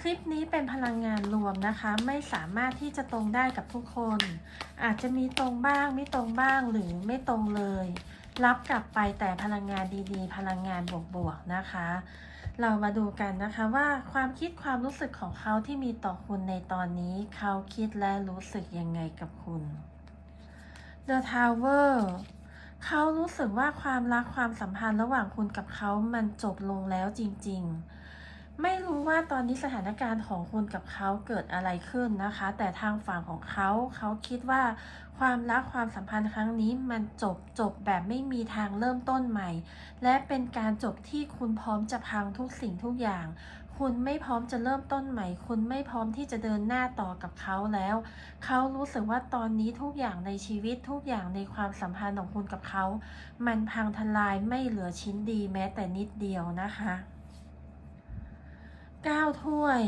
คลิปนี้เป็นพลังงานรวมนะคะ ไม่สามารถที่จะตรงได้กับทุกคน อาจจะมีตรงบ้างไม่ตรงบ้างหรือไม่ตรงเลย รับกลับไปแต่พลังงานดีๆ พลังงานบวกๆนะคะ เรามาดูกันนะคะว่าความคิดความรู้สึกของเขาที่มีต่อคุณในตอนนี้ เขาคิดและรู้สึกยังไงกับคุณ The Tower เขารู้สึกว่าความรักความสัมพันธ์ระหว่างคุณกับเขามันจบลงแล้วจริง ๆ ไม่รู้ว่าตอนนี้สถานการณ์ของคุณกับเขาเกิดอะไรขึ้นนะคะ แต่ทางฝั่งของเขาเขาคิดว่าความรักความสัมพันธ์ครั้งนี้มันจบจบแบบไม่มีทางเริ่มต้นใหม่ และเป็นการจบที่คุณพร้อมจะพังทุกสิ่งทุกอย่าง คุณไม่พร้อมจะเริ่มต้นใหม่ คุณไม่พร้อมที่จะเดินหน้าต่อกับเขาแล้ว เขารู้สึกว่าตอนนี้ทุกอย่างในชีวิตทุกอย่างในความสัมพันธ์ของคุณกับเขา มันพังทลายไม่เหลือชิ้นดีแม้แต่นิดเดียวนะคะ เก้าถ้วย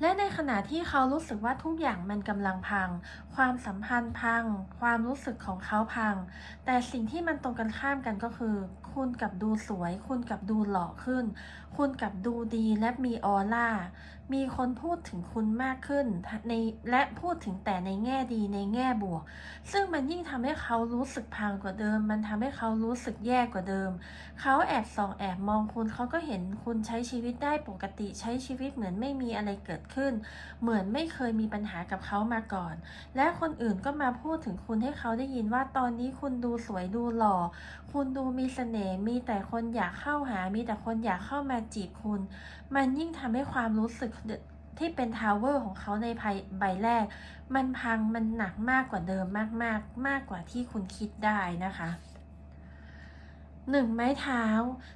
และในขณะที่เขารู้สึกว่าทุกอย่างมันกำลังพัง ความสัมพันธ์พัง ความรู้สึกของเขาพัง แต่สิ่งที่มันตรงกันข้ามกันก็คือ คุณกับดูสวย คุณกับดูหล่อขึ้น คุณกับดูดีและมีออร่ามีคนพูดถึงคุณมากขึ้นในและพูดถึงแต่ในแง่ดีในแง่บวก ซึ่งมันยิ่งทำให้เขารู้สึกพังกว่าเดิม มันทำให้เขารู้สึกแย่กว่าเดิม เขาแอบส่องแอบมองคุณเขาก็เห็นคุณใช้ชีวิตได้ปกติใช้ชีวิตเหมือนไม่มีอะไรเกิดขึ้น เหมือนไม่เคยมีปัญหากับเขามาก่อน และคนอื่นก็มาพูดถึงคุณให้เขาได้ยินว่าตอนนี้คุณดูสวยดูหล่อ คุณดูมีเสน่ห์มีแต่คนอยากเข้าหา มีแต่คนอยากเข้ามาจีบคุณ มันยิ่งทำให้ความรู้สึกที่เป็นทาวเวอร์ของเขาในใบแรก มันพังมันหนักมากกว่าเดิมมากๆมากมากกว่าที่คุณคิดได้นะคะหนึ่งไม้เท้า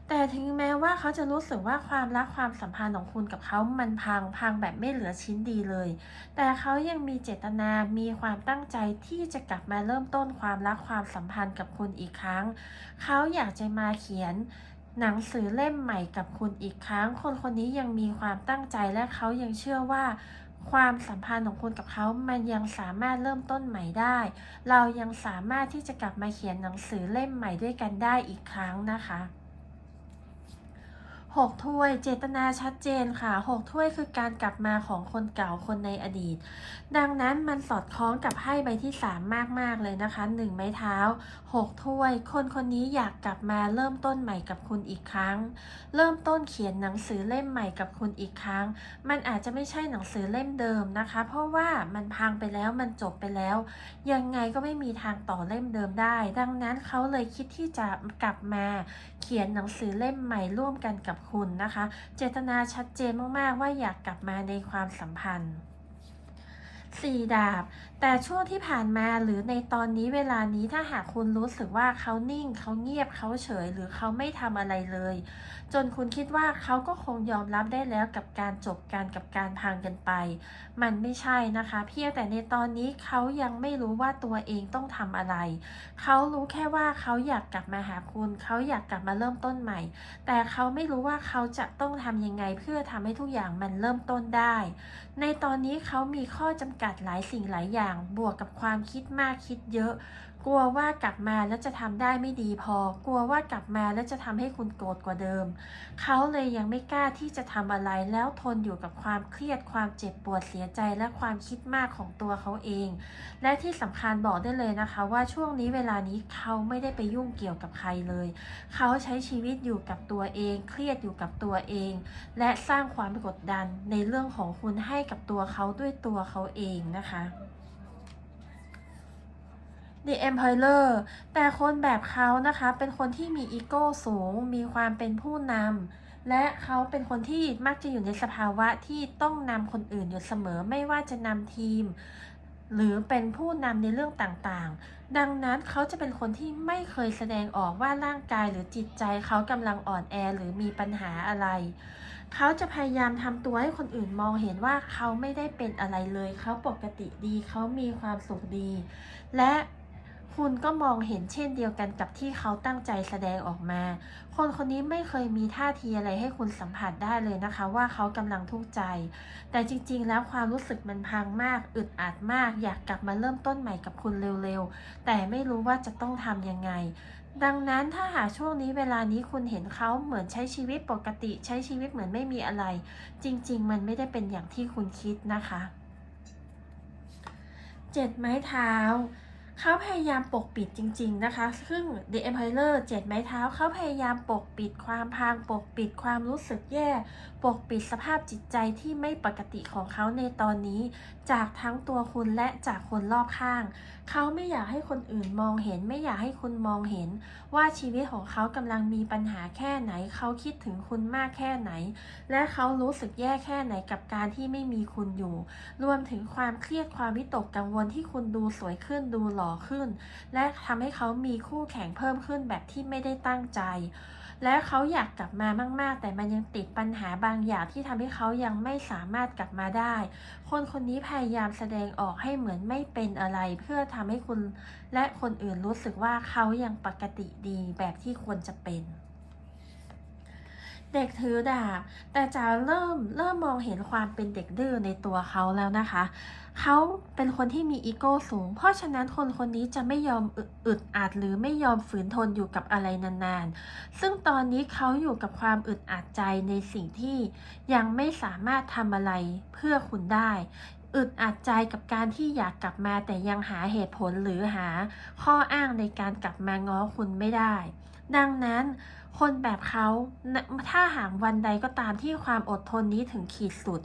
แต่ถึงแม้ว่าเขาจะรู้สึกว่าความรักความสัมพันธ์ของคุณกับเขามันพังพังแบบไม่เหลือชิ้นดีเลย แต่เขายังมีเจตนา มีความตั้งใจที่จะกลับมาเริ่มต้นความรักความสัมพันธ์กับคุณอีกครั้ง เขาอยากจะมาเขียน หนังสือเล่มใหม่กับคุณอีกครั้ง คนคนนี้ยังมีความตั้งใจและเขายังเชื่อว่า ความสัมพันธ์ของคุณกับเขามันยังสามารถเริ่มต้นใหม่ได้ เรายังสามารถที่จะกลับมาเขียนหนังสือเล่มใหม่ด้วยกันได้อีกครั้งนะคะ หกถ้วยเจตนาชัดเจนค่ะหกถ้วยคือการกลับมาของคนเก่าคนในอดีต ดังนั้นมันสอดคล้องกับไพ่ใบที่สามมาก ๆ เลยนะคะหนึ่งไม้เท้าหกถ้วย คนคนนี้อยากกลับมาเริ่มต้นใหม่กับคุณอีกครั้ง เริ่มต้นเขียนหนังสือเล่มใหม่กับคุณอีกครั้ง มันอาจจะไม่ใช่หนังสือเล่มเดิมนะคะ เพราะว่ามันพังไปแล้วมันจบไปแล้ว ยังไงก็ไม่มีทางต่อเล่มเดิมได้ ดังนั้นเขาเลยคิดที่จะกลับมาเขียนหนังสือเล่มใหม่ร่วมกันกับคุณนะคะ เจตนาชัดเจนมากๆ ว่าอยากกลับมาในความสัมพันธ์สี่ดาบ แต่ช่วงที่ผ่านมาหรือในตอนนี้เวลานี้ถ้าหากคุณรู้สึกว่าเขานิ่ง เขาเงียบเขาเฉย หรือเขาไม่ทำอะไรเลย จนคุณคิดว่าเขาก็คงยอมรับได้แล้วกับการจบการกับการพังกันไป มันไม่ใช่นะคะ เพียงแต่ในตอนนี้เขายังไม่รู้ว่าตัวเองต้องทำอะไร เขารู้แค่ว่าเขาอยากกลับมาหาคุณ เขาอยากกลับมาเริ่มต้นใหม่ แต่เขาไม่รู้ว่าเขาจะต้องทำยังไงเพื่อทำให้ทุกอย่างมันเริ่มต้นได้ ในตอนนี้เขามีข้อจำกัดหลายสิ่งหลายอย่างบวกกับความคิดมากคิดเยอะ กลัวว่ากลับมาแล้วจะทำได้ไม่ดีพอ กลัวว่ากลับมาแล้วจะทำให้คุณโกรธกว่าเดิม เขาเลยยังไม่กล้าที่จะทำอะไรแล้วทนอยู่กับความเครียดความเจ็บปวดเสียใจและความคิดมากของตัวเขาเอง และที่สำคัญบอกได้เลยนะคะว่าช่วงนี้เวลานี้เขาไม่ได้ไปยุ่งเกี่ยวกับใครเลย เขาใช้ชีวิตอยู่กับตัวเอง เครียดอยู่กับตัวเอง และสร้างความกดดันในเรื่องของคุณให้กับตัวเขาด้วยตัวเขาเองนะคะ The Empire แต่คนแบบเขานะคะ เป็นคนที่มีอีโก้สูง มีความเป็นผู้นำ และเขาเป็นคนที่มักจะอยู่ในสภาวะที่ต้องนำคนอื่นอยู่เสมอ ไม่ว่าจะนำทีม หรือเป็นผู้นำในเรื่องต่างๆ ดังนั้นเขาจะเป็นคนที่ไม่เคยแสดงออกว่าร่างกายหรือจิตใจเขากำลังอ่อนแอหรือมีปัญหาอะไร เขาจะพยายามทำตัวให้คนอื่นมองเห็นว่าเขาไม่ได้เป็นอะไรเลย เขาปกติดี เขามีความสุขดี และ คุณก็มองเห็นเช่นเดียวกันกับที่เขาตั้งใจแสดงออกมา คนคนนี้ไม่เคยมีท่าทีอะไรให้คุณสัมผัสได้เลยนะคะ ว่าเขากำลังทุกข์ใจ แต่จริงๆ แล้วความรู้สึกมันพังมาก อึดอัดมาก อยากกลับมาเริ่มต้นใหม่กับคุณเร็วๆ แต่ไม่รู้ว่าจะต้องทำยังไง ดังนั้นถ้าหากช่วงนี้เวลานี้คุณเห็นเขาเหมือนใช้ชีวิตปกติ ใช้ชีวิตเหมือนไม่มีอะไร จริง ๆ มันไม่ได้เป็นอย่างที่คุณคิดนะคะ เจ็ดไม้เท้า เขาพยายามปกปิดจริง ๆ นะคะ ซึ่ง The Emperor เจ็ดไม้เท้า เขาพยายามปกปิดความพัง ปกปิดความรู้สึกแย่ ปกปิดสภาพจิตใจที่ไม่ปกติของเขาในตอนนี้ จากทั้งตัวคุณและจากคนรอบข้าง เขาไม่อยากให้คนอื่นมองเห็น ไม่อยากให้คุณมองเห็น ว่าชีวิตของเขากำลังมีปัญหาแค่ไหน เขาคิดถึงคุณมากแค่ไหน และเขารู้สึกแย่แค่ไหนกับการที่ไม่มีคุณอยู่ รวมถึงความเครียด ความวิตกกังวลที่คุณดูสวยขึ้น ดูหล่อขึ้น และทำให้เขามีคู่แข่งเพิ่มขึ้นแบบที่ไม่ได้ตั้งใจ และเขาอยากกลับมามาก ๆ แต่มันยังติดปัญหาบางอย่างที่ทำให้เขายังไม่สามารถกลับมาได้ คนคนนี้พยายามแสดงออกให้เหมือนไม่เป็นอะไร เพื่อทำให้คุณและคนอื่นรู้สึกว่าเขายังปกติดีแบบที่ควรจะเป็น เด็กถือดาบ แต่จะเริ่มเริ่มมองเห็นความเป็นเด็กดื้อในตัวเขาแล้วนะคะ เขาเป็นคนที่มีอีโก้สูง เพราะฉะนั้นคนคนนี้จะไม่ยอมอึอึดอัดหรือไม่ยอมฝืนทนอยู่กับอะไรนานๆ ซึ่งตอนนี้เขาอยู่กับความอึดอัดใจในสิ่งที่ยังไม่สามารถทำอะไรเพื่อคุณได้ อึดอัดใจกับการที่อยากกลับมาแต่ยังหาเหตุผลหรือหาข้ออ้างในการกลับมาง้อคุณไม่ได้ ดังนั้นคนแบบเขาถ้าหากวันใดก็ตามที่ความอดทนนี้ถึงขีดสุด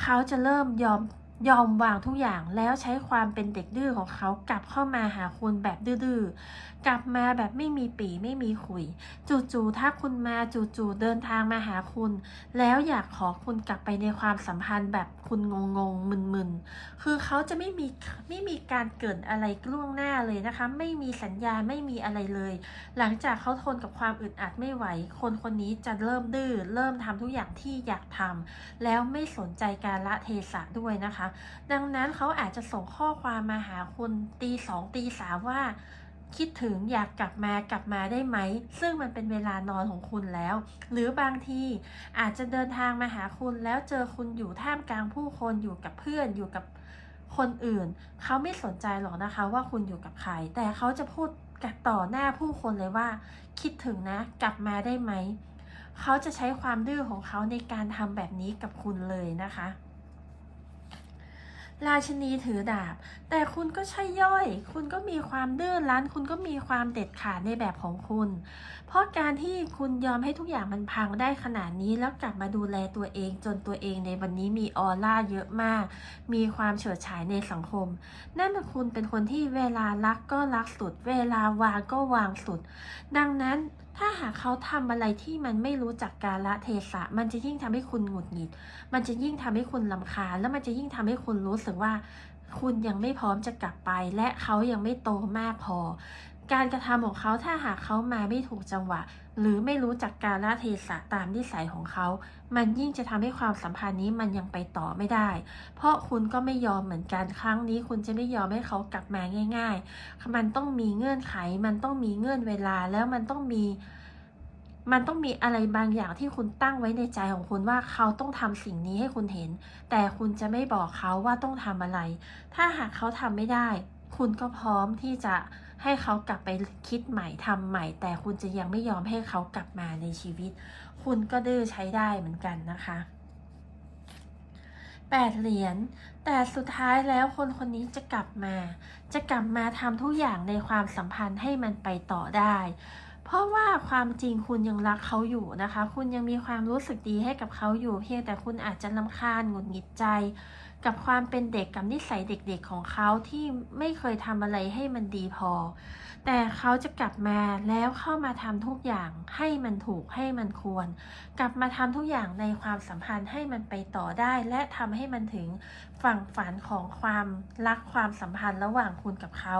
เขาจะเริ่มยอม ยอมวางทุกอย่างแล้วใช้ความเป็นเด็กดื้อของเขากลับเข้ามาหาคุณแบบดื้อๆ กลับมาแบบไม่มีปีไม่มีขุย จู่ๆ ถ้าคุณมาจู่ๆ เดินทางมาหาคุณ แล้วอยากขอคุณกลับไปในความสัมพันธ์แบบคุณงงๆ มึนๆ คือเขาจะไม่มีไม่มีการเกิดอะไรล่วงหน้าเลยนะคะ ไม่มีสัญญาไม่มีอะไรเลย หลังจากเขาทนกับความอึดอัดไม่ไหว คนคนนี้จะเริ่มดื้อเริ่มทำทุกอย่างที่อยากทำแล้วไม่สนใจการละเทศะด้วยนะคะดังนั้นเขาอาจจะส่งข้อความมาหาคุณตีสองตีสามว่า คิดถึงอยากกลับมากลับมาได้ไหม ซึ่งมันเป็นเวลานอนของคุณแล้ว หรือบางทีอาจจะเดินทางมาหาคุณแล้วเจอคุณอยู่ท่ามกลางผู้คนอยู่กับเพื่อนอยู่กับคนอื่น เขาไม่สนใจหรอกนะคะว่าคุณอยู่กับใคร แต่เขาจะพูดกับต่อหน้าผู้คนเลยว่า คิดถึงนะกลับมาได้ไหม เขาจะใช้ความดื้อของเขาในการทำแบบนี้กับคุณเลยนะคะ ราชินีถือดาบ แต่คุณก็ใช่ย่อย คุณก็มีความดื้อรั้น คุณก็มีความเด็ดขาดในแบบของคุณ เพราะการที่คุณยอมให้ทุกอย่างมันพังได้ขนาดนี้ แล้วกลับมาดูแลตัวเองจนตัวเองในวันนี้มีออร่าเยอะมาก มีความเฉิดฉายในสังคม นั่นคือคุณเป็นคนที่เวลารักก็รักสุด เวลาวางก็วางสุด ดังนั้น ถ้าหากเขาทำอะไรที่มันไม่รู้จักกาละเทศะ มันจะยิ่งทำให้คุณหงุดหงิด มันจะยิ่งทำให้คุณลำคาแล้วมันจะยิ่งทำให้คุณรู้สึกว่า คุณยังไม่พร้อมจะกลับไป และเขายังไม่โตมากพอ การกระทำของเขาถ้าหากเขามาไม่ถูกจังหวะ หรือไม่รู้จักการละเทศะตามนิสัยของเขา มันยิ่งจะทำให้ความสัมพันธ์นี้มันยังไปต่อไม่ได้ เพราะคุณก็ไม่ยอมเหมือนกันครั้งนี้ คุณจะไม่ยอมให้เขากลับมาง่าย ๆ มันต้องมีเงื่อนไข มันต้องมีเงื่อนเวลาแล้วมันต้องมี มันต้องมีอะไรบางอย่างที่คุณตั้งไว้ในใจของคุณว่าเขาต้องทำสิ่งนี้ให้คุณเห็น แต่คุณจะไม่บอกเขาว่าต้องทำอะไร ถ้าหากเขาทำไม่ได้ คุณก็พร้อมที่จะ ให้เขากลับไปคิดใหม่ทำใหม่ แต่คุณจะยังไม่ยอมให้เขากลับมาในชีวิต คุณก็ดื้อใช้ได้เหมือนกันนะคะแปดเหรียญ แต่สุดท้ายแล้วคนคนนี้จะกลับมา จะกลับมาทำทุกอย่างในความสัมพันธ์ให้มันไปต่อได้ เพราะว่าความจริงคุณยังรักเขาอยู่นะคะ คุณยังมีความรู้สึกดีให้กับเขาอยู่ เพียงแต่คุณอาจจะลำคาญหงุดหงิดใจ กับความเป็นเด็กกับนิสัยเด็กๆของเขาที่ไม่เคยทำอะไรให้มันดีพอ แต่เขาจะกลับมาแล้วเข้ามาทำทุกอย่างให้มันถูกให้มันควร กลับมาทำทุกอย่างในความสัมพันธ์ให้มันไปต่อได้ และทำให้มันถึงฝั่งฝันของความรักความสัมพันธ์ระหว่างคุณกับเขา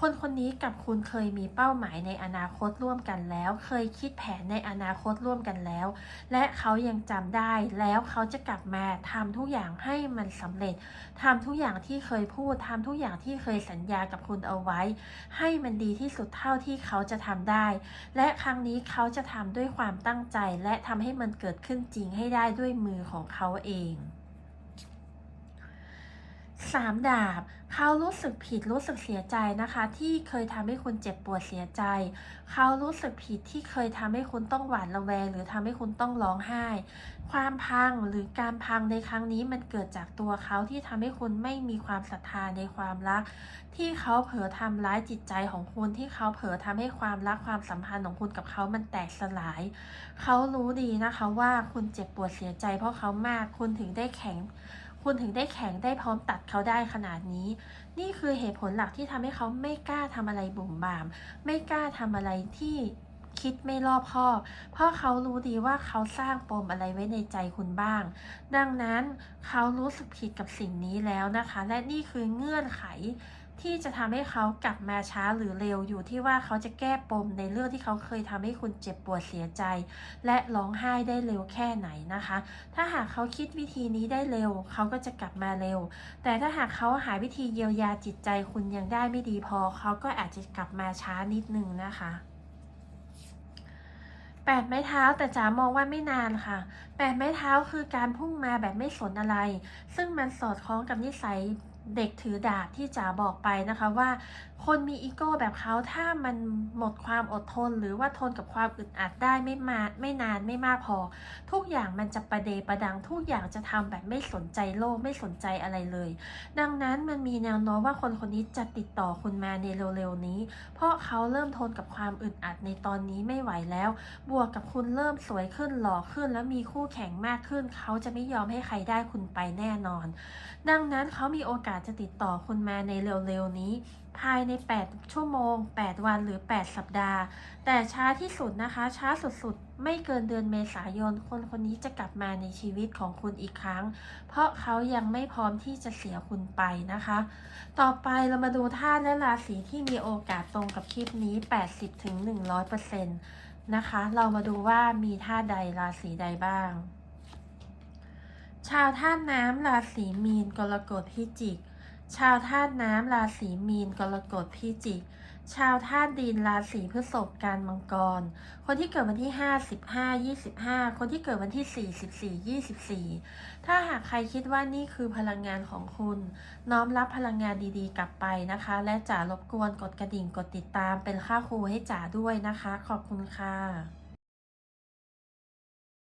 คนคนนี้กับคุณเคยมีเป้าหมายในอนาคตร่วมกันแล้ว เคยคิดแผนในอนาคตร่วมกันแล้ว และเขายังจำได้แล้วเขาจะกลับมาทำทุกอย่างให้มันสำเร็จทำทุกอย่างที่เคยพูดทำทุกอย่างที่เคยสัญญากับคุณเอาไว้ ให้มันดีที่สุดเท่าที่เขาจะทำได้ และครั้งนี้เขาจะทำด้วยความตั้งใจ และทำให้มันเกิดขึ้นจริงให้ได้ด้วยมือของเขาเอง สามดาบ เขารู้สึกผิดรู้สึกเสียใจนะคะ ที่เคยทำให้คุณเจ็บปวดเสียใจ เขารู้สึกผิดที่เคยทำให้คุณต้องหวาดระแวง หรือทำให้คุณต้องร้องไห้ ความพังหรือการพังในครั้งนี้มันเกิดจากตัวเขาที่ทำให้คุณไม่มีความศรัทธาในความรัก ที่เขาเผลอทำร้ายจิตใจของคุณที่เขาเผลอทำให้ความรักความสัมพันธ์ของคุณกับเขามันแตกสลาย เขารู้ดีนะคะว่าคุณเจ็บปวดเสียใจ เพราะเขามากคุณถึงได้แข็ง คุณถึงได้แข็งได้พร้อมตัดเขาได้ขนาดนี้ นี่คือเหตุผลหลักที่ทำให้เขาไม่กล้าทำอะไรบุ่มบาม ไม่กล้าทำอะไรที่คิดไม่รอบคอบ เพราะเขารู้ดีว่าเขาสร้างปมอะไรไว้ในใจคุณบ้าง ดังนั้นเขารู้สึกผิดกับสิ่งนี้แล้วนะคะ และนี่คือเงื่อนไข ที่จะทำให้เขากลับมาช้าหรือเร็วอยู่ที่ว่าเขาจะแก้ปมในเรื่องที่เขาเคยทำให้คุณเจ็บปวดเสียใจ และร้องไห้ได้เร็วแค่ไหนนะคะ ถ้าหากเขาคิดวิธีนี้ได้เร็ว เขาก็จะกลับมาเร็ว แต่ถ้าหากเขาหาวิธีเยียวยาจิตใจคุณยังได้ไม่ดีพอ เขาก็อาจจะกลับมาช้านิดนึงนะคะแปดไม้เท้าแต่จ๋ามองว่าไม่นานค่ะแปดไม้เท้าคือการพุ่งมาแบบไม่สนอะไร ซึ่งมันสอดคล้องกับนิสัย เด็กถือดาบที่จ๋าบอกไปนะคะว่า คนมีอีโก้แบบเขาถ้ามันหมดความอดทน หรือว่าทนกับความอึดอัดได้ไม่มาไม่นานไม่มากพอ ทุกอย่างมันจะประเดประดังทุกอย่างจะทำแบบไม่สนใจโลกไม่สนใจอะไรเลย ดังนั้นมันมีแนวโน้มว่าคนคนนี้จะติดต่อคุณมาในเร็วๆนี้ เพราะเขาเริ่มทนกับความอึดอัดในตอนนี้ไม่ไหวแล้ว บวกกับคุณเริ่มสวยขึ้นหล่อขึ้น แล้วมีคู่แข่งมากขึ้น เขาจะไม่ยอมให้ใครได้คุณไปแน่นอน ดังนั้นเขามีโอกาสาสจะติดต่อคุณมาในเร็วๆนี้ ภายใน 8 ชั่วโมง 8 วันหรือ 8 สัปดาห์ แต่ช้าที่สุดนะคะ ช้าสุดๆ ไม่เกินเดือนเมษายน คนคนนี้จะกลับมาในชีวิตของคุณอีกครั้ง เพราะเขายังไม่พร้อมที่จะเสียคุณไปนะคะ ต่อไปเรามาดูธาตุและราศีที่มีโอกาสตรงกับคลิปนี้ 80-100%นะคะ เรามาดูว่ามีธาตุใดราศีใดบ้าง ชาวธาตุน้ำราศีมีนกรกฎพิจิก ชาวธาตุน้ำราศีมีนกรกฎพิจิก ชาวธาตุดินราศีพฤษภการมังกร คนที่เกิดวันที่ 5 15 25 คนที่เกิดวันที่ 4 14 24 ถ้าหากใครคิดว่านี่คือพลังงานของคุณ น้อมรับพลังงานดีๆ กลับไปนะคะ และจ๋ารบกวนกดกระดิ่งกดติดตามเป็นค่าครูให้จ๋าด้วยนะคะ ขอบคุณค่ะ